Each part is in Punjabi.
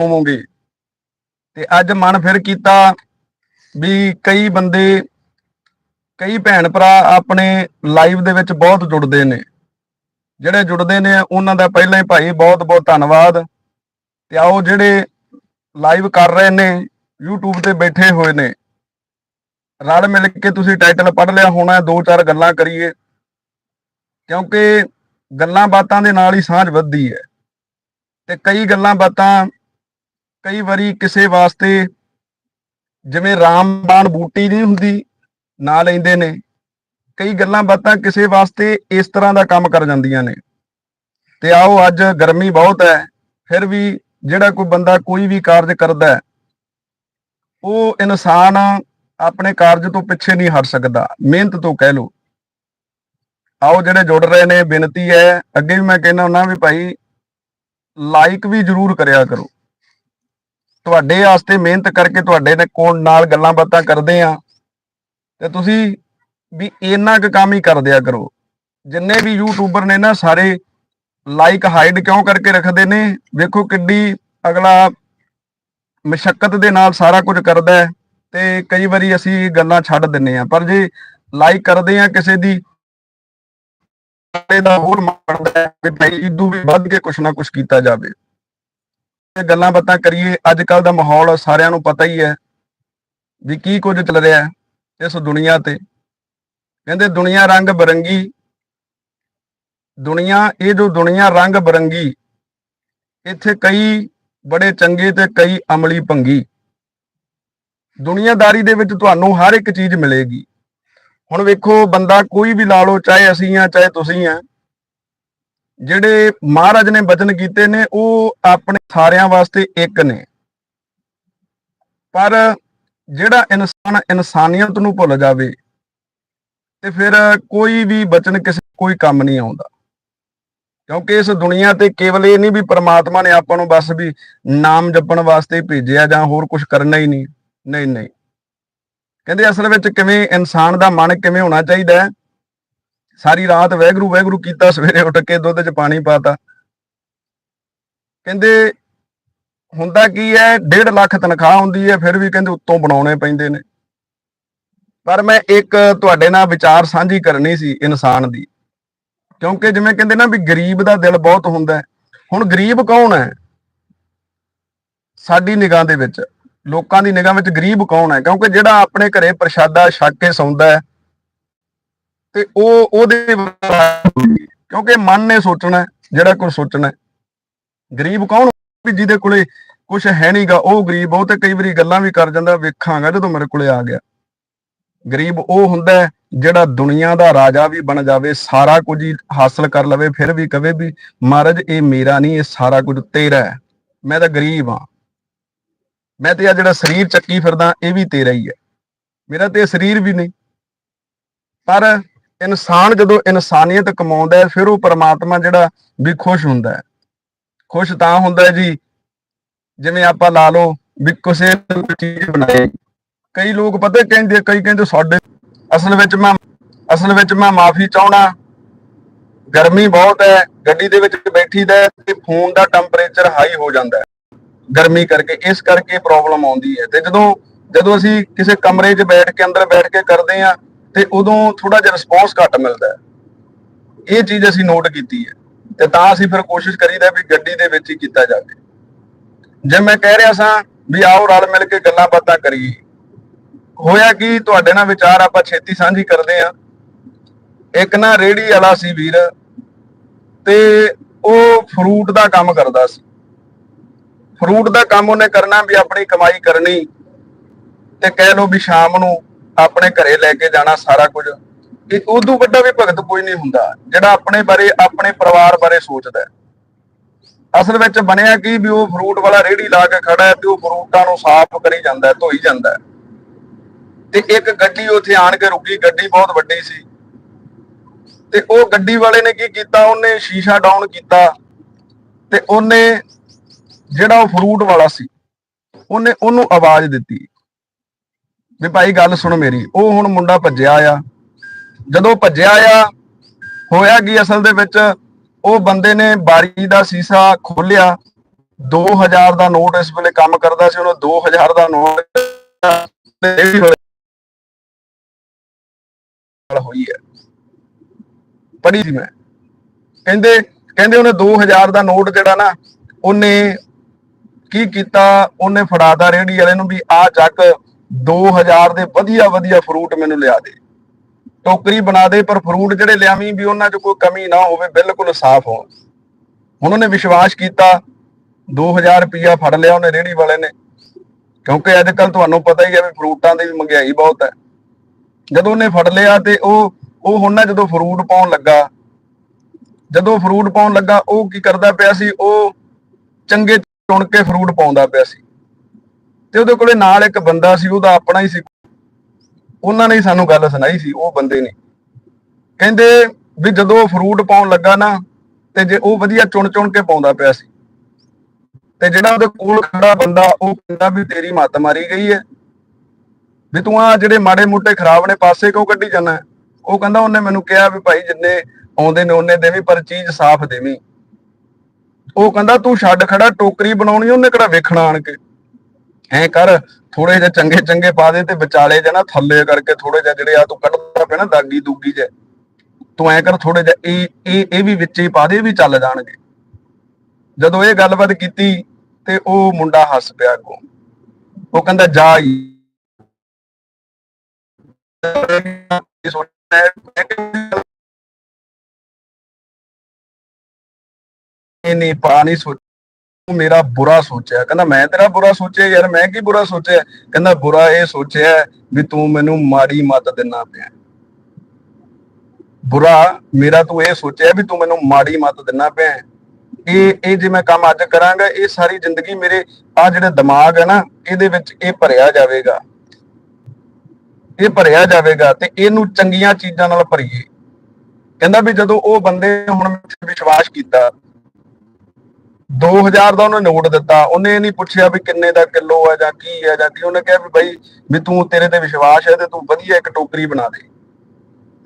ਹੋਵੋਗੇ। ਤੇ ਅੱਜ ਮਨ ਫਿਰ ਕੀਤਾ ਵੀ ਕਈ ਬੰਦੇ, ਕਈ ਭੈਣ ਭਰਾ ਆਪਣੇ ਲਾਈਵ ਦੇ ਵਿੱਚ ਬਹੁਤ ਜੁੜਦੇ ਨੇ। ਜਿਹੜੇ ਜੁੜਦੇ ਨੇ, ਉਹਨਾਂ ਦਾ ਪਹਿਲਾਂ ਹੀ ਭਾਈ ਬਹੁਤ ਬਹੁਤ ਧੰਨਵਾਦ। ਤੇ ਆਓ ਜਿਹੜੇ ਲਾਈਵ ਕਰ ਰਹੇ ਨੇ, YouTube ਤੇ ਬੈਠੇ ਹੋਏ ਨੇ, ਰਲ ਮਿਲ ਕੇ ਤੁਸੀਂ ਟਾਈਟਲ ਪੜ੍ਹ ਲਿਆ ਹੋਣਾ ਦੋ ਚਾਰ ਗੱਲਾਂ ਕਰੀਏ। ਕਿਉਂਕਿ ਗੱਲਾਂ ਬਾਤਾਂ ਦੇ ਨਾਲ ਹੀ ਸਾਂਝ ਵੱਧਦੀ ਹੈ। ਤੇ ਕਈ ਗੱਲਾਂ ਬਾਤਾਂ ਕਈ ਵਾਰੀ ਕਿਸੇ ਵਾਸਤੇ ਜਿਵੇਂ ਰਾਮਬਾਣ ਬੂਟੀ ਨਹੀਂ ਹੁੰਦੀ, ਨਾ ਲੈਂਦੇ ਨੇ, ਕਈ ਗੱਲਾਂ ਬਾਤਾਂ ਕਿਸੇ ਵਾਸਤੇ ਇਸ ਤਰ੍ਹਾਂ ਦਾ ਕੰਮ ਕਰ ਜਾਂਦੀਆਂ ਨੇ। ਤੇ ਆਓ ਅੱਜ ਗਰਮੀ ਬਹੁਤ ਹੈ, ਫਿਰ ਵੀ ਜਿਹੜਾ ਕੋਈ ਬੰਦਾ ਕੋਈ ਵੀ ਕਾਰਜ ਕਰਦਾ ਉਹ ਇਨਸਾਨ ਆਪਣੇ ਕਾਰਜ ਤੋਂ ਪਿੱਛੇ ਨਹੀਂ ਹਟ ਸਕਦਾ, ਮਿਹਨਤ ਤੋਂ ਕਹਿ ਲਓ। ਆਓ ਜਿਹੜੇ ਜੁੜ ਰਹੇ ਨੇ, ਬੇਨਤੀ ਹੈ, ਅੱਗੇ ਵੀ ਮੈਂ ਕਹਿੰਦਾ ਹੁੰਦਾ ਵੀ ਭਾਈ ਲਾਈਕ ਵੀ ਜਰੂਰ ਕਰਿਆ ਕਰੋ। ਤੁਹਾਡੇ ਵਾਸਤੇ ਮਿਹਨਤ ਕਰਕੇ ਤੁਹਾਡੇ ਨੇ ਕੋਲ ਨਾਲ ਗੱਲਾਂ ਬਾਤਾਂ ਕਰਦੇ ਆ ਤੇ ਤੁਸੀਂ ਵੀ ਇੰਨਾ ਕੁ ਕੰਮ ਹੀ ਕਰ ਦਿਆ ਕਰੋ। ਜਿੰਨੇ ਵੀ ਯੂਟਿਊਬਰ ਨੇ ਨਾ ਸਾਰੇ ਲਾਈਕ ਹਾਈਡ ਕਿਉਂ ਕਰਕੇ ਰੱਖਦੇ ਨੇ? ਵੇਖੋ ਕਿੱਡੀ ਅਗਲਾ ਮਸ਼ਕਤ ਦੇ ਨਾਲ ਸਾਰਾ ਕੁਝ ਕਰਦਾ ਹੈ ਤੇ ਕਈ ਵਾਰੀ ਅਸੀਂ ਗੱਲਾਂ ਛੱਡ ਦਿੰਨੇ ਆ ਪਰ ਜੇ ਲਾਈਕ ਕਰਦੇ ਆ ਕਿਸੇ ਦੀ ਦਾ ਹੋਰ ਮੰਨਦਾ ਹੈ ਕਿ ਭਾਈ ਇਦੋਂ ਵੀ ਵੱਧ ਕੇ ਕੁਛ ਨਾ ਕੁਛ ਕੀਤਾ ਜਾਵੇ। ਗੱਲਾਂ ਬਾਤਾਂ ਕਰੀਏ ਅੱਜ ਕੱਲ ਦਾ ਮਾਹੌਲ ਸਾਰਿਆਂ ਨੂੰ ਪਤਾ ਹੀ ਹੈ ਵੀ ਕੀ ਕੁਝ ਚੱਲ ਰਿਹਾ ਹੈ ਇਸ ਦੁਨੀਆ ਤੇ। ਕਹਿੰਦੇ ਦੁਨੀਆ ਰੰਗ ਬਰੰਗੀ, ਦੁਨੀਆ, ਇਹ ਜੋ ਦੁਨੀਆ ਰੰਗ ਬਰੰਗੀ, ਇੱਥੇ ਕਈ ਬੜੇ ਚੰਗੇ ਤੇ ਕਈ ਅਮਲੀ ਭੰਗੀ ਦੁਨੀਆਦਾਰੀ ਦੇ ਵਿੱਚ ਤੁਹਾਨੂੰ ਹਰ ਇੱਕ ਚੀਜ਼ ਮਿਲੇਗੀ। ਹੁਣ ਵੇਖੋ, ਬੰਦਾ ਕੋਈ ਵੀ ਲਾ ਲਓ, ਚਾਹੇ ਅਸੀਂ ਆ ਚਾਹੇ ਤੁਸੀਂ ਆ ਜਿਹੜੇ ਮਹਾਰਾਜ ਨੇ ਬਚਨ ਕੀਤੇ ਨੇ, ਉਹ ਆਪਣੇ ਸਾਰਿਆਂ ਵਾਸਤੇ ਇੱਕ ਨੇ। ਪਰ ਜਿਹੜਾ ਇਨਸਾਨ ਇਨਸਾਨੀਅਤ ਨੂੰ ਭੁੱਲ ਜਾਵੇ, ਤੇ ਫਿਰ ਕੋਈ ਵੀ ਬਚਨ ਕਿਸੇ, ਕੋਈ ਕੰਮ ਨਹੀਂ ਆਉਂਦਾ। ਕਿਉਂਕਿ ਇਸ ਦੁਨੀਆ ਤੇ ਕੇਵਲ ਇਹ ਨਹੀਂ ਵੀ ਪ੍ਰਮਾਤਮਾ ਨੇ ਆਪਾਂ ਨੂੰ ਬਸ ਵੀ ਨਾਮ ਜਪਣ ਵਾਸਤੇ ਭੇਜਿਆ ਜਾਂ ਹੋਰ ਕੁਝ ਕਰਨਾ ਹੀ ਨਹੀਂ। ਨਹੀਂ ਨਹੀਂ। ਕਹਿੰਦੇ ਅਸਲ ਵਿੱਚ ਕਿਵੇਂ ਇਨਸਾਨ ਦਾ ਮਨ ਕਿਵੇਂ ਹੋਣਾ ਚਾਹੀਦਾ ਹੈ? ਸਾਰੀ ਰਾਤ ਵੈਗਰੂ ਵੈਗਰੂ ਕੀਤਾ, ਸਵੇਰੇ ਉੱਠ ਕੇ ਦੁੱਧ 'ਚ ਪਾਣੀ ਪਾਤਾ। ਕਹਿੰਦੇ, ਹੁੰਦਾ ਕੀ ਹੈ 1.5 ਲੱਖ ਤਨਖਾਹ ਹੁੰਦੀ ਹੈ ਫਿਰ ਵੀ ਕਹਿੰਦੇ ਉੱਤੋਂ ਬਣਾਉਣੇ ਪੈਂਦੇ ਨੇ। ਪਰ ਮੈਂ ਇੱਕ ਤੁਹਾਡੇ ਨਾਲ ਵਿਚਾਰ ਸਾਂਝੀ ਕਰਨੀ ਸੀ ਇਨਸਾਨ ਦੀ। ਕਿਉਂਕਿ ਜਿਵੇਂ ਕਹਿੰਦੇ ਨਾ ਵੀ ਗਰੀਬ ਦਾ ਦਿਲ ਬਹੁਤ ਹੁੰਦਾ ਹੁਣ ਗਰੀਬ ਕੌਣ ਹੈ ਸਾਡੀ ਨਿਗਾਹ ਦੇ ਵਿੱਚ, ਲੋਕਾਂ ਦੀ ਨਿਗਾਹ ਵਿੱਚ ਗਰੀਬ ਕੌਣ ਹੈ ਕਿਉਂਕਿ ਜਿਹੜਾ ਆਪਣੇ ਘਰੇ ਪ੍ਰਸ਼ਾਦਾ ਛਕ ਕੇ ਸੌਂਦਾ ਹੈ ਤੇ ਉਹ, ਉਹਦੇ ਕਿਉਂਕਿ ਮਨ ਨੇ ਸੋਚਣਾ ਜਿਹੜਾ ਕੁਝ ਸੋਚਣਾ ਗਰੀਬ ਕੌਣ ਵੀ ਜਿਹਦੇ ਕੋਲੇ ਕੁਝ ਹੈ ਨਹੀਂਗਾ ਉਹ ਗਰੀਬ, ਉਹ ਤੇ ਕਈ ਵਾਰੀ ਗੱਲਾਂ ਵੀ ਕਰ ਜਾਂਦਾ, ਵੇਖਾਂਗਾ ਜਦੋਂ ਮੇਰੇ ਕੋਲੇ ਆ ਗਿਆ। ਗਰੀਬ ਉਹ ਹੁੰਦਾ ਜਿਹੜਾ ਦੁਨੀਆ ਦਾ ਰਾਜਾ ਵੀ ਬਣ ਜਾਵੇ, ਸਾਰਾ ਕੁਝ ਹੀ ਹਾਸਲ ਕਰ ਲਵੇ, ਫਿਰ ਵੀ ਕਵੇ ਵੀ, ਮਹਾਰਾਜ, ਇਹ ਮੇਰਾ ਨਹੀਂ, ਇਹ ਸਾਰਾ ਕੁਝ ਤੇਰਾ ਹੈ। ਮੈਂ ਤਾਂ ਗਰੀਬ ਹਾਂ। ਮੈਂ ਤੇ ਆ ਜਿਹੜਾ ਸਰੀਰ ਚੱਕੀ ਫਿਰਦਾ, ਇਹ ਵੀ ਤੇਰਾ ਹੀ ਹੈ। ਮੇਰਾ ਤੇ ਸਰੀਰ ਵੀ ਨਹੀਂ। ਪਰ ਇਨਸਾਨ ਜਦੋਂ ਇਨਸਾਨੀਅਤ ਕਮਾਉਂਦਾ ਹੈ, ਫਿਰ ਉਹ ਪਰਮਾਤਮਾ ਜਿਹੜਾ ਵੀ ਖੁਸ਼ ਹੁੰਦਾ ਹੈ। ਖੁਸ਼ ਤਾਂ ਹੁੰਦਾ ਹੈ ਜੀ, ਜਿਵੇਂ ਆਪਾਂ ਲਾ ਲਓ ਵੀ ਕਿਸੇ ਚੀਜ਼ ਬਣਾਈ। ਕਈ ਲੋਕ ਪਤਾ ਕਹਿੰਦੇ ਕਈ ਕਹਿੰਦੇ ਸਾਡੇ ਅਸਲ ਵਿੱਚ ਮੈਂ, ਅਸਲ ਵਿੱਚ ਮੈਂ ਮਾਫੀ ਚਾਹਣਾ ਗਰਮੀ ਬਹੁਤ ਹੈ, ਗੱਡੀ ਦੇ ਵਿੱਚ ਬੈਠੀ ਦਾ ਤੇ ਫੋਨ ਦਾ ਟੈਂਪਰੇਚਰ ਹਾਈ ਹੋ ਜਾਂਦਾ ਹੈ। ਗਰਮੀ ਕਰਕੇ, ਇਸ ਕਰਕੇ ਪ੍ਰੋਬਲਮ ਆਉਂਦੀ ਹੈ। ਤੇ ਜਦੋਂ ਜਦੋਂ ਅਸੀਂ ਕਿਸੇ ਕਮਰੇ 'ਚ ਬੈਠ ਕੇ, ਅੰਦਰ ਬੈਠ ਕੇ ਕਰਦੇ ਆ ਤੇ ਉਦੋਂ ਥੋੜਾ ਜਿਹਾ ਰਿਸਪੌਂਸ ਘੱਟ ਮਿਲਦਾ ਹੈ। ਇਹ ਚੀਜ਼ ਅਸੀਂ ਨੋਟ ਕੀਤੀ ਹੈ ਤੇ ਤਾਂ ਅਸੀਂ ਫਿਰ ਕੋਸ਼ਿਸ਼ ਕਰੀਦਾ ਵੀ ਗੱਡੀ ਦੇ ਵਿੱਚ ਹੀ ਕੀਤਾ ਜਾਵੇ। ਜੇ ਮੈਂ ਕਹਿ ਰਿਹਾ ਸਾਂ ਵੀ ਆਓ ਰਲ ਮਿਲ ਕੇ ਗੱਲਾਂ ਬਾਤਾਂ ਕਰੀਏ, ਹੋਇਆ ਕਿ ਤੁਹਾਡੇ ਨਾਲ ਵਿਚਾਰ ਆਪਾਂ ਛੇਤੀ ਸਾਂਝੀ ਕਰਦੇ ਆ ਇੱਕ ਨਾ ਰੇੜੀ ਵਾਲਾ ਸੀ ਵੀਰ ਤੇ ਉਹ ਫਰੂਟ ਦਾ ਕੰਮ ਕਰਦਾ ਸੀ। ਫਰੂਟ ਦਾ ਕੰਮ ਉਹਨੇ ਕਰਨਾ ਵੀ ਆਪਣੀ ਕਮਾਈ ਕਰਨੀ ਤੇ ਕਹਿ ਲੋ ਵੀ ਸ਼ਾਮ ਨੂੰ ਆਪਣੇ ਘਰੇ ਲੈ ਕੇ ਜਾਣਾ ਸਾਰਾ ਕੁਝ। ਇਹ ਉਦੋਂ ਵੱਡਾ ਵੀ ਭਗਤ ਕੋਈ ਨਹੀਂ ਹੁੰਦਾ, ਜਿਹੜਾ ਆਪਣੇ ਬਾਰੇ, ਆਪਣੇ ਪਰਿਵਾਰ ਬਾਰੇ ਸੋਚਦਾ ਅਸਲ ਵਿੱਚ ਬਣਿਆ ਕੀ ਵੀ ਉਹ ਫਰੂਟ ਵਾਲਾ ਰੇੜੀ ਲਾ ਕੇ ਖੜਾ ਹੈ ਤੇ ਉਹ ਫਰੂਟਾਂ ਨੂੰ ਸਾਫ਼ ਕਰੀ ਜਾਂਦਾ ਧੋਈ ਜਾਂਦਾ ਤੇ ਇੱਕ ਗੱਡੀ ਉੱਥੇ ਆਣ ਕੇ ਰੁਕੀ, ਗੱਡੀ ਬਹੁਤ ਵੱਡੀ ਸੀ। ਤੇ ਉਹ ਗੱਡੀ ਵਾਲੇ ਨੇ ਕੀ ਕੀਤਾ? ਉਹਨੇ ਸ਼ੀਸ਼ਾ ਡਾਊਨ ਕੀਤਾ। ਤੇ ਉਹਨੇ ਜਿਹੜਾ ਉਹ ਫਰੂਟ ਵਾਲਾ ਸੀ, ਉਹਨੇ ਉਹਨੂੰ ਆਵਾਜ਼ ਦਿੱਤੀ। ਵੀ ਭਾਈ ਗੱਲ ਸੁਣ ਮੇਰੀ, ਉਹ ਹੁਣ ਮੁੰਡਾ ਭੱਜਿਆ ਆ। ਜਦੋਂ ਭੱਜਿਆ ਆ, ਹੋਇਆ ਕੀ ਅਸਲ ਦੇ ਵਿੱਚ? ਉਹ ਬੰਦੇ ਨੇ ਬਾਰੀ ਦਾ ਸੀਸਾ ਖੋਲਿਆ 2000 ਦਾ ਨੋਟ ਇਸ ਵੇਲੇ ਕੰਮ ਕਰਦਾ ਸੀ, ਉਹਨੂੰ 2000 ਦਾ ਨੋਟ ਇਹ ਵੀ ਹੋਈ ਹੈ। ਪੜ੍ਹੀ ਸੀ ਮੈਂ। ਕਹਿੰਦੇ ਕਹਿੰਦੇ ਉਹਨੇ 2000 ਦਾ ਨੋਟ ਜਿਹੜਾ ਨਾ, ਉਹਨੇ ਕੀ ਕੀਤਾ? ਉਹਨੇ ਫੜਾਦਾ ਰੇੜੀ ਵਾਲੇ ਨੂੰ ਵੀ, ਆ ਚੱਕ 2000 ਦੇ ਵਧੀਆ ਵਧੀਆ ਫਰੂਟ ਮੈਨੂੰ ਲਿਆ ਦੇ। ਟੋਕਰੀ ਬਣਾ ਦੇ, ਪਰ ਫਰੂਟ ਜਿਹੜੇ ਲਿਆਵੀਂ ਵੀ ਉਹਨਾਂ 'ਚ ਕੋਈ ਕਮੀ ਨਾ ਹੋਵੇ, ਬਿਲਕੁਲ ਸਾਫ਼ ਹੋਣ। ਹੁਣ ਉਹਨੇ ਵਿਸ਼ਵਾਸ ਕੀਤਾ 2000 ਰੁਪਇਆ ਫੜ ਲਿਆ ਉਹਨੇ ਰੇੜੀ ਵਾਲੇ ਨੇ। ਕਿਉਂਕਿ ਅੱਜ ਕੱਲ ਤੁਹਾਨੂੰ ਪਤਾ ਹੀ ਹੈ ਵੀ ਫਰੂਟਾਂ ਦੀ ਵੀ ਮਹਿੰਗਾਈ ਬਹੁਤ ਹੈ। ਜਦੋਂ ਉਹਨੇ ਫੜ ਲਿਆ ਤੇ ਉਹ ਉਹ ਹੁਣ ਨਾ ਜਦੋਂ ਫਰੂਟ ਪਾਉਣ ਲੱਗਾ, ਜਦੋਂ ਫਰੂਟ ਪਾਉਣ ਲੱਗਾ, ਉਹ ਕੀ ਕਰਦਾ ਪਿਆ ਸੀ, ਉਹ ਚੰਗੇ ਚੁਣ ਕੇ ਫਰੂਟ ਪਾਉਂਦਾ ਪਿਆ ਸੀ। ਤੇ ਉਹਦੇ ਕੋਲੇ ਨਾਲ ਇੱਕ ਬੰਦਾ ਸੀ, ਉਹਦਾ ਆਪਣਾ ਹੀ ਸੀ। ਉਹਨਾਂ ਨੇ ਸਾਨੂੰ ਗੱਲ ਸੁਣਾਈ ਸੀ, ਉਹ ਬੰਦੇ ਨੇ। ਕਹਿੰਦੇ ਵੀ ਜਦੋਂ ਉਹ ਫਰੂਟ ਪਾਉਣ ਲੱਗਾ ਨਾ, ਤੇ ਜੇ ਉਹ ਵਧੀਆ ਚੁਣ ਚੁਣ ਕੇ ਪਾਉਂਦਾ ਪਿਆ ਸੀ। ਤੇ ਜਿਹੜਾ ਉਹਦੇ ਕੋਲ ਖੜਾ ਬੰਦਾ, ਉਹ ਕਹਿੰਦਾ ਵੀ ਤੇਰੀ ਮੱਤ ਮਾਰੀ ਗਈ ਹੈ। ਵੀ ਤੂੰ ਆ ਜਿਹੜੇ ਮਾੜੇ ਮੋਟੇ ਖਰਾਬ ਨੇ, ਪਾਸੇ ਕਿਉਂ ਕੱਢੀ ਜਾਂਦਾ ਉਹ ਕਹਿੰਦਾ, ਉਹਨੇ ਮੈਨੂੰ ਕਿਹਾ ਵੀ ਭਾਈ ਜਿੰਨੇ ਆਉਂਦੇ ਨੇ, ਉਹਨੇ ਦੇਵੀ, ਪਰ ਚੀਜ਼ ਸਾਫ਼ ਦੇਵੀ। ਉਹ ਕਹਿੰਦਾ, ਤੂੰ ਛੱਡ ਖੜਾ, ਟੋਕਰੀ ਬਣਾਉਣੀ, ਉਹਨੇ ਕਿਹੜਾ ਵੇਖਣਾ ਆਣ ਕੇ? ਐ ਕਰ ਥੋੜੇ ਜਿਹਾ ਚੰਗੇ ਚੰਗੇ ਪਾ ਦੇ ਤੇ ਵਿਚਾਲੇ ਜਨਾ ਥੱਲੇ ਕਰਕੇ ਥੋੜੇ ਜਿਹਾ ਜਿਹੜੇ ਆ ਤੂੰ ਕੱਢਦਾ ਪਿਆ ਨਾ ਦਾਗੀ ਦੂਗੀ ਜੇ ਤੂੰ ਐ ਕਰ ਥੋੜੇ ਜਿਹਾ, ਇਹ ਇਹ ਇਹ ਵੀ ਵਿੱਚ ਹੀ ਪਾ ਦੇ ਵੀ ਚੱਲ ਜਾਣਗੇ। ਜਦੋਂ ਇਹ ਗੱਲਬਾਤ ਕੀਤੀ ਤੇ ਉਹ ਮੁੰਡਾ ਹੱਸ ਪਿਆ ਅੱਗੋਂ। ਉਹ ਕਹਿੰਦਾ, ਜਾ ਹੀ ਨਹੀਂ ਪਾ ਨਹੀਂ ਸੋਚ ਮੇਰਾ ਬੁਰਾ ਸੋਚਿਆ। ਕਹਿੰਦਾ, ਮੈਂ ਤੇਰਾ ਬੁਰਾ ਸੋਚਿਆ ਯਾਰ, ਮੈਂ ਕੀ ਬੁਰਾ ਸੋਚਿਆ? ਕਹਿੰਦਾ, ਬੁਰਾ ਇਹ ਸੋਚਿਆ ਵੀ ਤੂੰ ਮੈਨੂੰ ਮਾੜੀ ਮੱਤ ਦਿੰਨਾ ਪਿਆ। ਬੁਰਾ, ਮੇਰਾ ਤੂੰ ਇਹ ਸੋਚਿਆ ਵੀ ਤੂੰ ਮੈਨੂੰ ਮਾੜੀ ਮੱਤ ਦਿੰਨਾ ਪਿਆ। ਇਹ ਇਹ ਜੇ ਮੈਂ ਕੰਮ ਅੱਜ ਕਰਾਂਗਾ, ਇਹ ਸਾਰੀ ਜ਼ਿੰਦਗੀ ਮੇਰੇ ਆ ਜਿਹੜੇ ਦਿਮਾਗ ਹੈ ਨਾ, ਇਹਦੇ ਵਿੱਚ ਇਹ ਭਰਿਆ ਜਾਵੇਗਾ। ਇਹ ਭਰਿਆ ਜਾਵੇਗਾ ਤੇ ਇਹਨੂੰ ਚੰਗੀਆਂ ਚੀਜ਼ਾਂ ਨਾਲ ਭਰੀਏ। ਕਹਿੰਦਾ ਵੀ ਜਦੋਂ ਉਹ ਬੰਦੇ ਹੁਣ ਵਿਸ਼ਵਾਸ ਕੀਤਾ 2000 ਦਾ ਉਹਨੇ ਨੋਟ ਦਿੱਤਾ। ਉਹਨੇ ਇਹ ਨਹੀਂ ਪੁੱਛਿਆ ਵੀ ਕਿੰਨੇ ਦਾ ਕਿਲੋ ਹੈ ਜਾਂ ਕੀ ਹੈ ਜਾਂ ਕੀ। ਉਹਨੇ ਕਿਹਾ ਵੀ ਭਾਈ ਵੀ ਤੂੰ ਤੇਰੇ ਤੇ ਵਿਸ਼ਵਾਸ ਹੈ ਤੇ ਤੂੰ ਵਧੀਆ ਇੱਕ ਟੋਕਰੀ ਬਣਾ ਦੇ।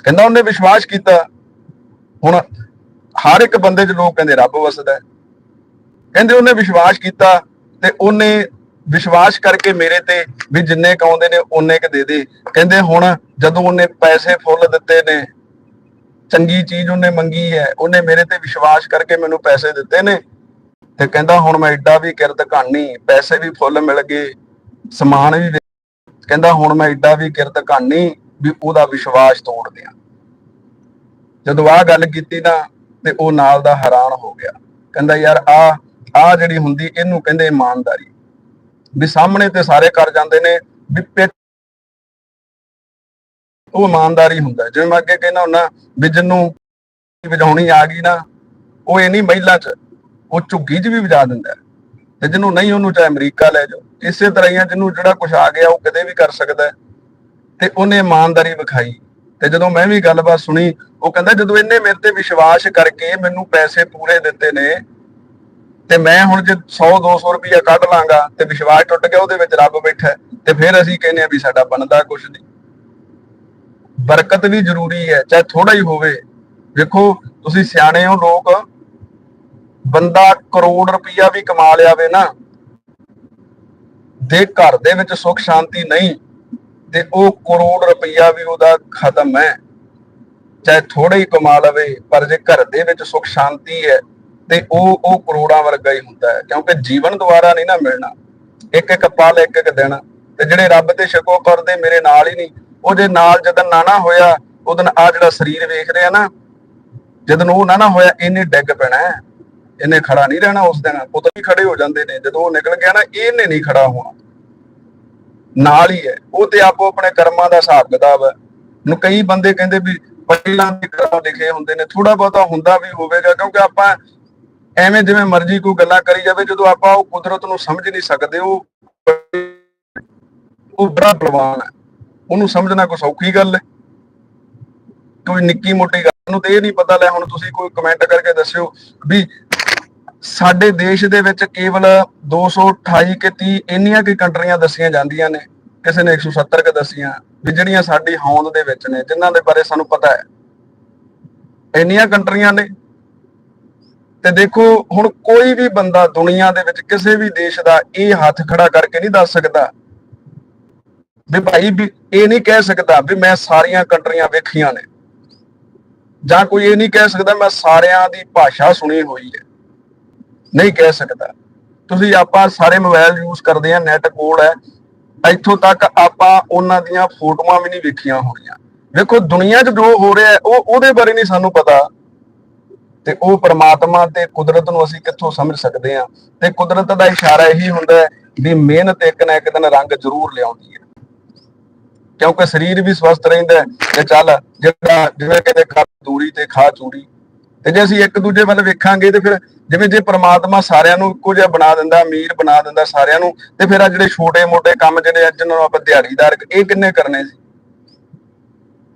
ਕਹਿੰਦਾ ਉਹਨੇ ਵਿਸ਼ਵਾਸ ਕੀਤਾ। ਹੁਣ ਹਰ ਇੱਕ ਬੰਦੇ 'ਚ ਲੋਕ ਕਹਿੰਦੇ ਰੱਬ ਵਸਦਾ ਕਹਿੰਦੇ ਉਹਨੇ ਵਿਸ਼ਵਾਸ ਕੀਤਾ ਤੇ ਉਹਨੇ ਵਿਸ਼ਵਾਸ ਕਰਕੇ ਮੇਰੇ ਤੇ ਵੀ ਜਿੰਨੇ ਕ ਆਉਂਦੇ ਨੇ ਉਹਨੇ ਕ ਦੇ ਦੇ। ਕਹਿੰਦੇ ਹੁਣ ਜਦੋਂ ਉਹਨੇ ਪੈਸੇ ਫੁੱਲ ਦਿੱਤੇ ਨੇ, ਚੰਗੀ ਚੀਜ਼ ਉਹਨੇ ਮੰਗੀ ਹੈ, ਉਹਨੇ ਮੇਰੇ ਤੇ ਵਿਸ਼ਵਾਸ ਕਰਕੇ ਮੈਨੂੰ ਪੈਸੇ ਦਿੱਤੇ ਨੇ ਤੇ ਕਹਿੰਦਾ ਹੁਣ ਮੈਂ ਐਡਾ ਵੀ ਕਿਰਤ ਘਾਣੀ ਪੈਸੇ ਵੀ ਫੁੱਲ ਮਿਲ ਗਏ, ਸਮਾਨ ਵੀ ਕਹਿੰਦਾ ਹੁਣ ਮੈਂ ਐਡਾ ਵੀ ਕਿਰਤ ਘਾਣੀ ਵੀ ਉਹਦਾ ਵਿਸ਼ਵਾਸ ਤੋੜ ਦਿਆਂ। ਜਦੋਂ ਆਹ ਗੱਲ ਕੀਤੀ ਨਾ, ਤੇ ਉਹ ਨਾਲ ਦਾ ਹੈਰਾਨ ਹੋ ਗਿਆ। ਕਹਿੰਦਾ ਯਾਰ ਆ ਆ ਜਿਹੜੀ ਹੁੰਦੀ, ਇਹਨੂੰ ਕਹਿੰਦੇ ਇਮਾਨਦਾਰੀ। ਵੀ ਸਾਹਮਣੇ ਤੇ ਸਾਰੇ ਕਰ ਜਾਂਦੇ ਨੇ, ਵੀ ਉਹ ਇਮਾਨਦਾਰੀ ਹੁੰਦਾ। ਜਿਵੇਂ ਮੈਂ ਅੱਗੇ ਕਹਿੰਦਾ ਹੁੰਦਾ, ਵੀ ਜਿਹਨੂੰ ਵਜਾਉਣੀ ਆ ਗਈ ਨਾ, ਉਹ ਇਹ ਨਹੀਂ ਮਹਿਲਾ ਚ ਉਹ ਝੁੱਗੀ 'ਚ ਵੀ ਵਜਾ ਦਿੰਦਾ ਤੇ ਜਿਹਨੂੰ ਨਹੀਂ, ਉਹਨੂੰ ਚਾਹੇ ਅਮਰੀਕਾ ਲੈ ਜਾਓ। ਇਸੇ ਤਰ੍ਹਾਂ ਹੀ ਜਿਹਨੂੰ ਜਿਹੜਾ ਕੁਝ ਆ ਗਿਆ, ਉਹ ਕਦੇ ਵੀ ਕਰ ਸਕਦਾ ਤੇ ਉਹਨੇ ਇਮਾਨਦਾਰੀ ਵਿਖਾਈ। ਤੇ ਜਦੋਂ ਮੈਂ ਵੀ ਗੱਲਬਾਤ ਸੁਣੀ, ਉਹ ਕਹਿੰਦਾ, ਜਦੋਂ ਇਹਨੇ ਮੇਰੇ ਤੇ ਵਿਸ਼ਵਾਸ ਕਰਕੇ ਮੈਨੂੰ ਪੈਸੇ ਪੂਰੇ ਦਿੱਤੇ ਨੇ, ਤੇ ਮੈਂ ਹੁਣ ਜੇ 100 200 ਰੁਪਇਆ ਕੱਢ ਲਾਂਗਾ, ਤੇ ਵਿਸ਼ਵਾਸ ਟੁੱਟ ਗਿਆ, ਉਹਦੇ ਵਿੱਚ ਰੱਬ ਬੈਠਾ ਤੇ ਫਿਰ ਅਸੀਂ ਕਹਿੰਦੇ ਆ ਵੀ ਸਾਡਾ ਬਣਦਾ ਕੁਝ ਨਹੀਂ। ਬਰਕਤ ਵੀ ਜ਼ਰੂਰੀ ਹੈ, ਚਾਹੇ ਥੋੜਾ ਹੀ ਹੋਵੇ। ਵੇਖੋ, ਤੁਸੀਂ ਸਿਆਣੇ ਹੋ ਲੋਕ ਬੰਦਾ ਕਰੋੜ ਰੁਪਈਆ ਵੀ ਕਮਾ ਲਿਆਵੇ ਨਾ, ਦੇ ਘਰ ਦੇ ਵਿੱਚ ਸੁੱਖ ਸ਼ਾਂਤੀ ਨਹੀਂ, ਤੇ ਉਹ ਕਰੋੜ ਰੁਪਈਆ ਵੀ ਉਹਦਾ ਖਤਮ ਹੈ ਚਾਹੇ ਥੋੜਾ ਹੀ ਕਮਾ ਲਵੇ, ਪਰ ਜੇ ਘਰ ਦੇ ਵਿੱਚ ਸੁੱਖ ਸ਼ਾਂਤੀ ਹੈ, ਤੇ ਉਹ ਉਹ ਕਰੋੜਾਂ ਵਰਗਾ ਹੀ ਹੁੰਦਾ ਹੈ, ਕਿਉਂਕਿ ਜੀਵਨ ਦੁਆਰਾ ਨਹੀਂ ਨਾ ਮਿਲਣਾ ਇੱਕ ਇੱਕ ਪਲ, ਇੱਕ ਇੱਕ ਦਿਨ, ਤੇ ਜਿਹੜੇ ਰੱਬ ਤੇ ਸ਼ਕੋ ਕਰਦੇ ਮੇਰੇ ਨਾਲ ਹੀ ਨਹੀਂ, ਉਹ ਜੇ ਨਾਲ ਜਦੋਂ ਨਾ ਹੋਇਆ ਉਦੋਂ ਆ ਜਿਹੜਾ ਸਰੀਰ ਵੇਖ ਰਿਹਾ ਨਾ ਜਦੋਂ ਉਹ ਨਾ ਨਾ ਹੋਇਆ ਇਹਨੇ ਡਿੱਗ ਪੈਣਾ ਹੈ। ਇਹਨੇ ਖੜਾ ਨਹੀਂ ਰਹਿਣਾ ਉਸ ਦਿਨ। ਪੁੱਤ ਵੀ ਖੜੇ ਹੋ ਜਾਂਦੇ ਨੇ। ਜਦੋਂ ਉਹ ਨਿਕਲ ਗਿਆ ਨਾ, ਇਹਨੇ ਨਹੀਂ ਖੜਾ ਹੋਣਾ। ਨਾਲ ਹੀ ਹੈ। ਉਹ ਤੇ ਆਪੋ ਆਪਣੇ ਕਰਮਾਂ ਦਾ ਹਿਸਾਬ ਕਿਤਾਬ ਹੈ। ਨੂੰ ਕਈ ਬੰਦੇ ਕਹਿੰਦੇ ਵੀ ਪਹਿਲਾਂ ਦੇ ਕਰਮ ਲਿਖੇ ਹੁੰਦੇ ਨੇ। ਥੋੜਾ ਬਹੁਤਾ ਹੁੰਦਾ ਵੀ ਹੋਵੇਗਾ, ਕਿਉਂਕਿ ਆਪਾਂ ਐਵੇਂ ਜਿਵੇਂ ਮਰਜ਼ੀ ਕੋਈ ਗੱਲਾਂ ਕਰੀ ਜਾਵੇ, ਜਦੋਂ ਆਪਾਂ ਉਹ ਕੁਦਰਤ ਨੂੰ ਸਮਝ ਨਹੀਂ ਸਕਦੇ, ਉਹ ਉਹ ਬੜਾ ਬਲਵਾਨ ਹੈ। ਉਹਨੂੰ ਸਮਝਣਾ ਕੋਈ ਸੌਖੀ ਗੱਲ ਹੈ। ਕੋਈ ਨਿੱਕੀ ਮੋਟੀ ਗੱਲ ਨੂੰ ਤੇ ਇਹ ਨਹੀਂ ਪਤਾ, ਲੈ ਹੁਣ ਤੁਸੀਂ ਕੋਈ ਕਮੈਂਟ ਕਰਕੇ ਦੱਸਿਓ ਵੀ ਸਾਡੇ ਦੇਸ਼ ਦੇ ਵਿੱਚ ਕੇਵਲ 228 ਕਿ 30 ਇੰਨੀਆਂ ਕਿ ਕੰਟਰੀਆਂ ਦੱਸੀਆਂ ਜਾਂਦੀਆਂ ਨੇ। ਕਿਸੇ ਨੇ 170 ਕਿ ਦੱਸੀਆਂ ਵੀ ਜਿਹੜੀਆਂ ਸਾਡੀ ਹੋਂਦ ਦੇ ਵਿੱਚ ਨੇ, ਜਿਨ੍ਹਾਂ ਦੇ ਬਾਰੇ ਸਾਨੂੰ ਪਤਾ ਹੈ। ਇੰਨੀਆਂ ਕੰਟਰੀਆਂ ਨੇ। ਤੇ ਦੇਖੋ, ਹੁਣ ਕੋਈ ਵੀ ਬੰਦਾ ਦੁਨੀਆ ਦੇ ਵਿੱਚ ਕਿਸੇ ਵੀ ਦੇਸ਼ ਦਾ ਇਹ ਹੱਥ ਖੜਾ ਕਰਕੇ ਨਹੀਂ ਦੱਸ ਸਕਦਾ ਵੀ ਭਾਈ ਵੀ ਇਹ ਨਹੀਂ ਕਹਿ ਸਕਦਾ ਵੀ ਮੈਂ ਸਾਰੀਆਂ ਕੰਟਰੀਆਂ ਵੇਖੀਆਂ ਨੇ। ਜਾਂ ਕੋਈ ਇਹ ਨਹੀਂ ਕਹਿ ਸਕਦਾ ਮੈਂ ਸਾਰਿਆਂ ਦੀ ਭਾਸ਼ਾ ਸੁਣੀ ਹੋਈ ਹੈ। ਨਹੀਂ ਕਹਿ ਸਕਦਾ। ਤੁਸੀਂ ਆਪਾਂ ਸਾਰੇ ਮੋਬਾਈਲ ਯੂਜ਼ ਕਰਦੇ ਆ ਨੈਟ ਕੋਲ ਹੈ। ਇੱਥੋਂ ਤੱਕ ਆਪਾਂ ਉਹਨਾਂ ਦੀਆਂ ਫੋਟੋਆਂ ਵੀ ਨਹੀਂ ਵੇਖੀਆਂ ਹੋਣੀਆਂ। ਵੇਖੋ ਦੁਨੀਆ 'ਚ ਜੋ ਹੋ ਰਿਹਾ ਉਹ ਉਹਦੇ ਬਾਰੇ ਨਹੀਂ ਸਾਨੂੰ ਪਤਾ। ਤੇ ਉਹ ਪ੍ਰਮਾਤਮਾ ਤੇ ਕੁਦਰਤ ਨੂੰ ਅਸੀਂ ਕਿੱਥੋਂ ਸਮਝ ਸਕਦੇ ਆ ਤੇ ਕੁਦਰਤ ਦਾ ਇਸ਼ਾਰਾ ਇਹੀ ਹੁੰਦਾ ਹੈ ਵੀ ਮਿਹਨਤ ਇੱਕ ਨਾ ਇੱਕ ਦਿਨ ਰੰਗ ਜ਼ਰੂਰ ਲਿਆਉਂਦੀ ਹੈ। ਕਿਉਂਕਿ ਸਰੀਰ ਵੀ ਸਵਸਥ ਰਹਿੰਦਾ ਹੈ ਤੇ ਚੱਲ, ਜਿਹੜਾ ਜਿਵੇਂ ਕਿਤੇ ਖਾ ਦੂਰੀ ਤੇ ਖਾ ਚੂਰੀ ਤੇ ਜੇ ਅਸੀਂ ਇੱਕ ਦੂਜੇ ਵੱਲ ਵੇਖਾਂਗੇ ਤੇ ਫਿਰ ਜਿਵੇਂ ਜੇ ਪ੍ਰਮਾਤਮਾ ਸਾਰਿਆਂ ਨੂੰ ਇੱਕੋ ਜਿਹਾ ਬਣਾ ਦਿੰਦਾ, ਅਮੀਰ ਬਣਾ ਦਿੰਦਾ ਸਾਰਿਆਂ ਨੂੰ, ਤੇ ਫਿਰ ਆ ਜਿਹੜੇ ਛੋਟੇ-ਮੋਟੇ ਕੰਮ ਜਿਹੜੇ ਆ ਨੂੰ ਆਪਾਂ ਦਿਹਾੜੀਦਾਰ, ਇਹ ਕਿੰਨੇ ਕਰਨੇ ਸੀ?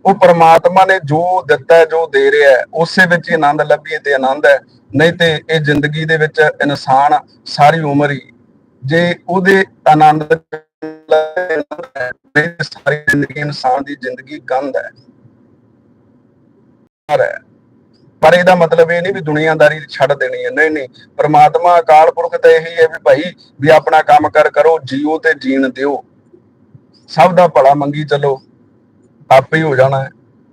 ਉਹ ਪਰਮਾਤਮਾ ਨੇ ਜੋ ਦਿੱਤਾ ਜੋ ਦੇ ਰਿਹਾ ਉਸੇ ਵਿੱਚ ਹੀ ਆਨੰਦ ਲੱਭੀਏ ਤੇ ਆਨੰਦ ਹੈ। ਨਹੀਂ ਤੇ ਇਹ ਜ਼ਿੰਦਗੀ ਦੇ ਵਿੱਚ ਇਨਸਾਨ ਸਾਰੀ ਉਮਰ ਹੀ, ਜੇ ਉਹਦੇ ਆਨੰਦ ਨਹੀਂ ਸਾਰੀ ਜ਼ਿੰਦਗੀ ਇਨਸਾਨ ਦੀ ਜ਼ਿੰਦਗੀ ਗੰਧ ਹੈ। ਪਰ ਇਹਦਾ ਮਤਲਬ ਇਹ ਨਹੀਂ ਵੀ ਦੁਨੀਆਦਾਰੀ ਛੱਡ ਦੇਣੀ ਹੈ। ਨਹੀਂ ਨਹੀਂ। ਪ੍ਰਮਾਤਮਾ, ਅਕਾਲ ਪੁਰਖ ਤਾਂ ਇਹੀ ਹੈ ਵੀ ਭਾਈ ਵੀ ਆਪਣਾ ਕੰਮ ਕਰ, ਕਰੋ, ਜੀਓ ਤੇ ਜੀਣ ਦਿਓ। ਸਭ ਦਾ ਭਲਾ ਮੰਗੀ ਚੱਲੋ। ਆਪੇ ਹੀ ਹੋ ਜਾਣਾ ਹੈ।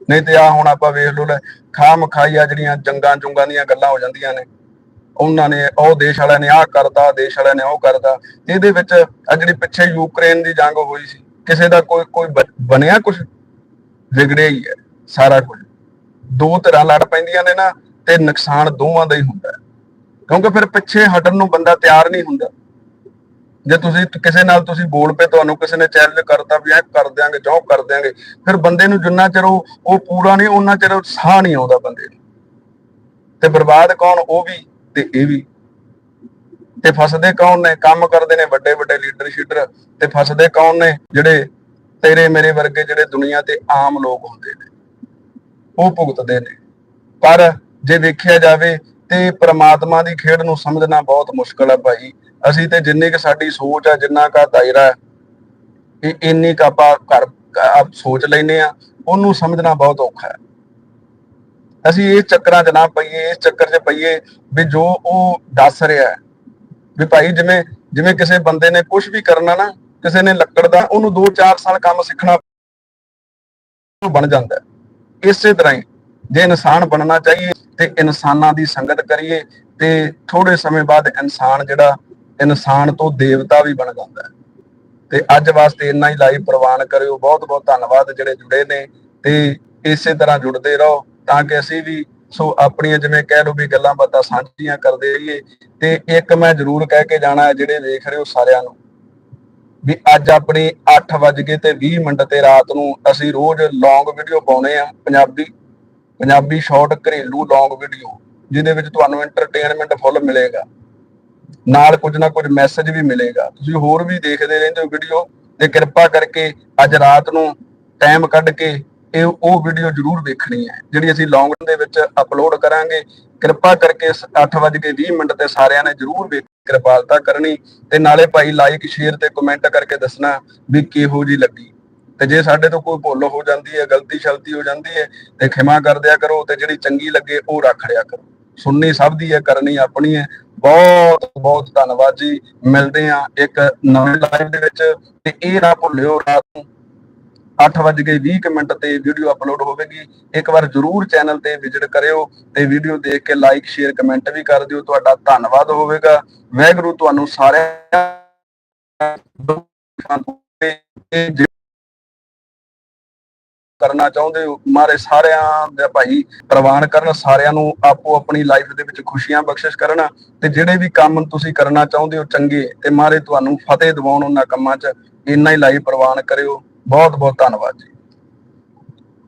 ਨਹੀਂ ਤੇ ਆ ਹੁਣ ਆਪਾਂ ਵੇਖ ਲਓ ਲੈ, ਖਾਮ ਖਾਈ ਆ ਜਿਹੜੀਆਂ ਜੰਗਾਂ ਜੁੰਗਾਂ ਦੀਆਂ ਗੱਲਾਂ ਹੋ ਜਾਂਦੀਆਂ ਨੇ। ਉਹਨਾਂ ਨੇ, ਉਹ ਦੇਸ਼ ਵਾਲਿਆਂ ਨੇ ਆਹ ਕਰਦਾ ਦੇਸ਼ ਵਾਲਿਆਂ ਨੇ ਉਹ ਕਰਦਾ ਇਹਦੇ ਵਿੱਚ ਆ ਜਿਹੜੀ ਪਿੱਛੇ ਯੂਕਰੇਨ ਦੀ ਜੰਗ ਹੋਈ ਸੀ, ਕਿਸੇ ਦਾ ਕੋਈ ਕੋਈ ਬ- ਬਣਿਆ ਕੁਝ ਵਿਗੜਿਆ ਹੀ ਹੈ, ਸਾਰਾ ਕੁਝ ਦੋ ਧਿਰਾਂ ਲੜ ਪੈਂਦੀਆਂ ਨੇ ਨਾ, ਤੇ ਨੁਕਸਾਨ ਦੋਵਾਂ ਦਾ ਹੀ ਹੁੰਦਾ ਹੈ। ਕਿਉਂਕਿ ਫਿਰ ਪਿੱਛੇ ਹਟਣ ਨੂੰ ਬੰਦਾ ਤਿਆਰ ਨਹੀਂ ਹੁੰਦਾ। ਜੇ ਤੁਸੀਂ ਕਿਸੇ ਨਾਲ ਤੁਸੀਂ ਬੋਲ ਪਏ, ਤੁਹਾਨੂੰ ਕਿਸੇ ਨੇ ਚੈਲੰਜ ਕਰਤਾ ਵੀ ਇਹ ਕਰ ਦਿਆਂਗੇ ਜੋ ਕਰ ਦਿਆਂਗੇ, ਫਿਰ ਬੰਦੇ ਨੂੰ ਜਿੰਨਾ ਚਿਰ ਉਹ ਉਹ ਪੂਰਾ ਨਹੀਂ, ਉਹਨਾਂ ਚਿਰ ਸਾਹ ਨਹੀਂ ਆਉਂਦਾ ਬੰਦੇ ਨੂੰ। ਤੇ ਬਰਬਾਦ ਕੌਣ? ਉਹ ਵੀ ਤੇ ਇਹ ਵੀ। ਤੇ ਫਸਦੇ ਕੌਣ ਨੇ? ਕੰਮ ਕਰਦੇ ਨੇ ਵੱਡੇ ਵੱਡੇ ਲੀਡਰ ਸ਼ੀਡਰ ਤੇ ਫਸਦੇ ਕੌਣ ਨੇ? ਜਿਹੜੇ ਤੇਰੇ, ਮੇਰੇ ਵਰਗੇ ਜਿਹੜੇ ਦੁਨੀਆ ਤੇ ਆਮ ਲੋਕ ਹੁੰਦੇ ਨੇ। ਉਹ ਭੁਗਤਦੇ ਨੇ। ਪਰ ਜੇ ਵੇਖਿਆ ਜਾਵੇ ਤੇ ਪ੍ਰਮਾਤਮਾ ਦੀ ਖੇਡ ਨੂੰ ਸਮਝਣਾ ਬਹੁਤ ਮੁਸ਼ਕਲ ਹੈ ਭਾਈ। ਅਸੀਂ ਤੇ ਜਿੰਨੀ ਕਿ ਸਾਡੀ ਸੋਚ ਹੈ ਜਿੰਨਾ ਕਾ ਦਾਇਰਾ ਇਹ ਇੰਨੀ ਕੁ ਆਪਾਂ ਕਰ ਆਪ ਸੋਚ ਲੈਨੇ ਆ, ਉਹਨੂੰ ਸਮਝਣਾ ਬਹੁਤ ਔਖਾ ਹੈ। ਅਸੀਂ ਇਸ ਚੱਕਰਾਂ 'ਚ ਨਾ ਪਈਏ, ਇਸ ਚੱਕਰ 'ਚ ਪਈਏ ਵੀ ਜੋ ਉਹ ਦੱਸ ਰਿਹਾ ਹੈ, ਵੀ ਭਾਈ ਜਿਵੇਂ ਜਿਵੇਂ ਕਿਸੇ ਬੰਦੇ ਨੇ ਕੁਝ ਵੀ ਕਰਨਾ ਨਾ, ਕਿਸੇ ਨੇ ਲੱਕੜ ਦਾ ਉਹਨੂੰ 2-4 ਸਾਲ ਕੰਮ ਸਿੱਖਣਾ ਬਣ ਜਾਂਦਾ ਹੈ। ਇਸੇ ਤਰ੍ਹਾਂ ਹੀ ਜੇ ਇਨਸਾਨ ਬਣਨਾ ਚਾਹੀਏ ਤੇ ਇਨਸਾਨਾਂ ਦੀ ਸੰਗਤ ਕਰੀਏ ਤੇ ਥੋੜੇ ਸਮੇਂ ਬਾਅਦ ਇਨਸਾਨ ਜਿਹੜਾ ਇਨਸਾਨ ਤੋਂ ਦੇਵਤਾ ਵੀ ਬਣ ਜਾਂਦਾ ਹੈ। ਤੇ ਅੱਜ ਵਾਸਤੇ ਇੰਨਾ ਹੀ ਲਾਈਵ ਪ੍ਰਵਾਨ ਕਰਿਓ। ਬਹੁਤ ਬਹੁਤ ਧੰਨਵਾਦ ਜਿਹੜੇ ਜੁੜੇ ਨੇ ਤੇ ਇਸੇ ਤਰ੍ਹਾਂ ਜੁੜਦੇ ਰਹੋ ਤਾਂ ਕਿ ਅਸੀਂ ਵੀ ਸੋ ਆਪਣੀਆਂ ਜਿਵੇਂ ਕਹਿ ਲਓ ਵੀ ਗੱਲਾਂ ਬਾਤਾਂ ਸਾਂਝੀਆਂ ਕਰਦੇ ਰਹੀਏ। ਤੇ ਇੱਕ ਮੈਂ ਜ਼ਰੂਰ ਕਹਿ ਕੇ ਜਾਣਾ ਜਿਹੜੇ ਦੇਖ ਰਹੇ ਹੋ ਸਾਰਿਆਂ ਨੂੰ ਵੀ ਅੱਜ ਆਪਣੀ 8 ਵਜ ਕੇ ਤੇ 20 ਮਿੰਟ ਤੇ ਰਾਤ ਨੂੰ ਅਸੀਂ ਰੋਜ਼ ਲੌਂਗ ਵੀਡੀਓ ਪਾਉਨੇ ਆ, ਪੰਜਾਬੀ ਪੰਜਾਬੀ ਸ਼ਾਰਟ ਘਰੇਲੂ ਲੌਂਗ ਵੀਡੀਓ ਜਿਹਦੇ ਵਿੱਚ ਤੁਹਾਨੂੰ ਐਂਟਰਟੇਨਮੈਂਟ ਫੁੱਲ ਮਿਲੇਗਾ। ਨਾਲ ਕੁਝ ਨਾ ਕੁਝ ਮੈਸੇਜ ਵੀ ਮਿਲੇਗਾ। ਤੁਸੀਂ ਹੋਰ ਵੀ ਦੇਖਦੇ ਰਹਿੰਦੇ ਹੋ ਵੀਡੀਓ ਤੇ ਕਿਰਪਾ ਕਰਕੇ ਅੱਜ ਰਾਤ ਨੂੰ ਟਾਈਮ ਕੱਢ ਕੇ ਇਹ ਉਹ ਵੀਡੀਓ ਜ਼ਰੂਰ ਵੇਖਣੀ ਹੈ, ਜਿਹੜੀ ਅਸੀਂ ਲੌਂਗ ਦੇ ਵਿੱਚ ਅਪਲੋਡ ਕਰਾਂਗੇ। ਕਿਰਪਾ ਕਰਕੇ 8:20 ਮਿੰਟ ਤੇ ਸਾਰਿਆਂ ਨੇ ਜ਼ਰੂਰ ਵੇਖ ਕਿਰਪਾਲਤਾ ਕਰਨੀ ਤੇ ਨਾਲੇ ਭਾਈ ਲਾਈਕ ਸ਼ੇਅਰ ਤੇ ਕਮੈਂਟ ਕਰਕੇ ਦੱਸਣਾ ਵੀ ਕਿਹੋ ਜੀ ਲੱਗੀ। ਤੇ ਜੇ ਸਾਡੇ ਤੋਂ ਕੋਈ ਭੁੱਲ ਹੋ ਜਾਂਦੀ ਹੈ, ਗਲਤੀ ਸ਼ਲਤੀ ਹੋ ਜਾਂਦੀ ਹੈ, ਤੇ ਖਿਮਾ ਕਰ ਦਿਆ ਕਰੋ ਤੇ ਜਿਹੜੀ ਚੰਗੀ ਲੱਗੇ ਉਹ ਰੱਖ ਲਿਆ ਕਰੋ। ਸੁਣਨੀ ਸਭ ਦੀ ਹੈ, ਕਰਨੀ ਆਪਣੀ ਹੈ। ਬਹੁਤ ਬਹੁਤ ਧੰਨਵਾਦ ਜੀ। ਮਿਲਦੇ ਆ ਇੱਕ ਨਵੇਂ ਲਾਈਵ ਦੇ ਵਿੱਚ ਤੇ ਇਹ ਨਾ ਭੁੱਲਿਓ ਰਾਤ ਨੂੰ 8:20 ਮਿੰਟ ਤੇ ਵੀਡੀਓ ਅਪਲੋਡ ਹੋਵੇਗੀ। ਇੱਕ ਵਾਰ ਜਰੂਰ ਚੈਨਲ ਤੇ ਵਿਜ਼ਿਟ ਕਰਿਓ ਤੇ ਵੀਡੀਓ ਦੇਖ ਕੇ ਲਾਈਕ ਸ਼ੇਅਰ ਕਮੈਂਟ ਵੀ ਕਰ ਦਿਓ। ਤੁਹਾਡਾ ਧੰਨਵਾਦ ਹੋਵੇਗਾ। ਵਾਹਿਗੁਰੂ ਤੁਹਾਨੂੰ ਸਾਰਿਆਂ ਕਰਨਾ ਚਾਹੁੰਦੇ ਹੋ। ਮਾਰੇ ਸਾਰਿਆਂ ਦੇ ਭਾਈ ਪ੍ਰਵਾਨ ਕਰਨ, ਸਾਰਿਆਂ ਨੂੰ ਆਪੋ ਆਪਣੀ ਲਾਈਫ ਦੇ ਵਿੱਚ ਖੁਸ਼ੀਆਂ ਬਖਸ਼ਿਸ਼ ਕਰਨ ਤੇ ਜਿਹੜੇ ਵੀ ਕੰਮ ਤੁਸੀਂ ਕਰਨਾ ਚਾਹੁੰਦੇ ਹੋ ਚੰਗੇ ਤੇ ਮਾਰੇ ਤੁਹਾਨੂੰ ਫਤਿਹ ਦਿਵਾਉਣ ਉਹਨਾਂ ਕੰਮਾਂ 'ਚ। ਇੰਨਾ ਹੀ ਲਾਈਵ ਪ੍ਰਵਾਨ ਕਰਿਓ। ਬਹੁਤ ਬਹੁਤ ਧੰਨਵਾਦ ਜੀ।